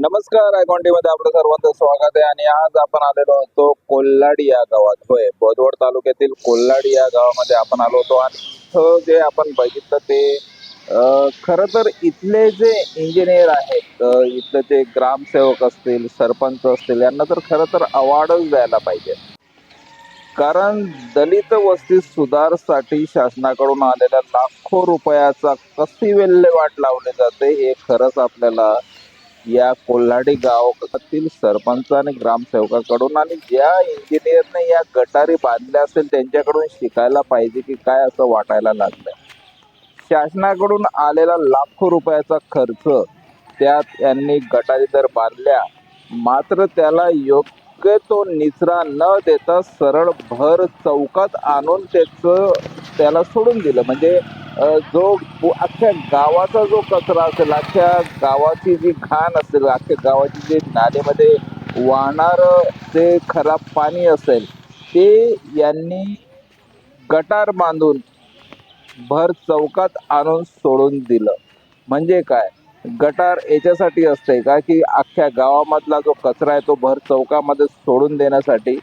नमस्कारमध्ये आपलं सर्वांचं स्वागत आहे आणि आज आपण आलेलो होतो कोल्हाडी या गावात. होय बोदवड तालुक्यातील कोल्हाडी या गावामध्ये आपण आलो होतो आणि इथं जे आपण बघितलं ते खरं तर इथले जे इंजिनियर आहेत इथले जे ग्रामसेवक असतील सरपंच असतील यांना तर खरं तर अवॉर्डच द्यायला पाहिजे. कारण दलित वस्ती सुधारसाठी शासनाकडून आलेल्या लाखो रुपयाचा कशी विल्हेवाट लावली जाते हे खरंच आपल्याला या कोल्हाडी गावातील सरपंच आणि ग्रामसेवकाकडून आणि ज्या इंजिनियरने या गटारी बांधल्या असेल त्यांच्याकडून शिकायला पाहिजे की काय असं वाटायला लागलं शासनाकडून आलेला लाखो रुपयाचा खर्च त्यात यांनी गटारी तर बांधल्या मात्र त्याला योग्य तो निचरा न देता सरळ भर चौकात आणून त्याचं त्याला सोडून दिलं. म्हणजे जो अख्ख्या गावाचा जो कचरा असेल अख्ख्या गावाची जी घाण असेल अख्ख्या गावाची जे नालेमध्ये वाहणार जे खराब पाणी असेल ते यांनी गटार बांधून भर चौकात आणून सोडून दिलं. म्हणजे काय? गटार याच्यासाठी असते का की अख्ख्या गावामधला जो कचरा आहे तो भर चौकामध्ये सोडून देण्यासाठी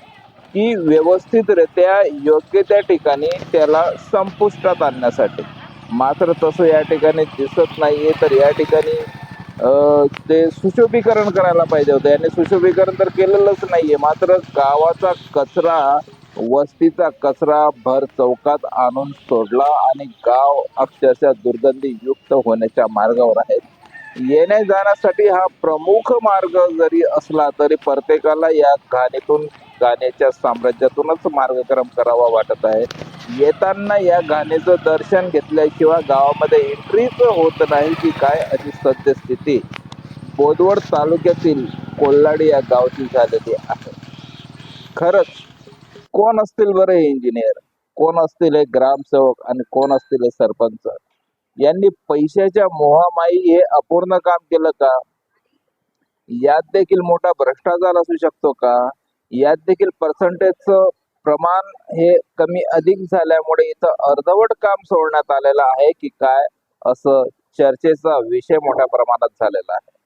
की व्यवस्थितरित्या योग्य त्या ठिकाणी त्याला संपुष्टात आणण्यासाठी. मात्र तसं या ठिकाणी दिसत नाही आहे तर या ठिकाणी ते सुशोभीकरण करायला पाहिजे होतं. याने सुशोभीकरण तर केलेलंच नाही आहे मात्र गावाचा कचरा वस्तीचा कचरा भर चौकात आणून सोडला आणि गाव अक्षरशः दुर्गंधी युक्त होण्याच्या मार्गावर आहे येण्या जाण्यासाठी हा प्रमुख मार्ग जरी असला तरी प्रत्येकाला या घाणीतून गाण्याच्या साम्राज्यातूनच मार्गक्रम करावा वाटत आहे. येताना या गाण्याचं दर्शन घेतल्याशिवाय गावामध्ये एंट्रीच होत नाही की काय अशी सद्यस्थिती बोदवड तालुक्यातील कोल्हाडी या गावची झालेली आहे. खरंच कोण असतील बरं इंजिनियर कोण असतील हे ग्रामसेवक आणि कोण असतील हे सरपंच? यांनी पैशाच्या मोहामाई हे अपूर्ण काम केलं का? यात देखील मोठा भ्रष्टाचार असू शकतो का? यात देखील पर्सेंटेजचं प्रमाण हे कमी अधिक झाल्यामुळे इथं अर्धवट काम सोडण्यात आलेलं आहे की काय असं चर्चेचा विषय मोठ्या प्रमाणात झालेला आहे.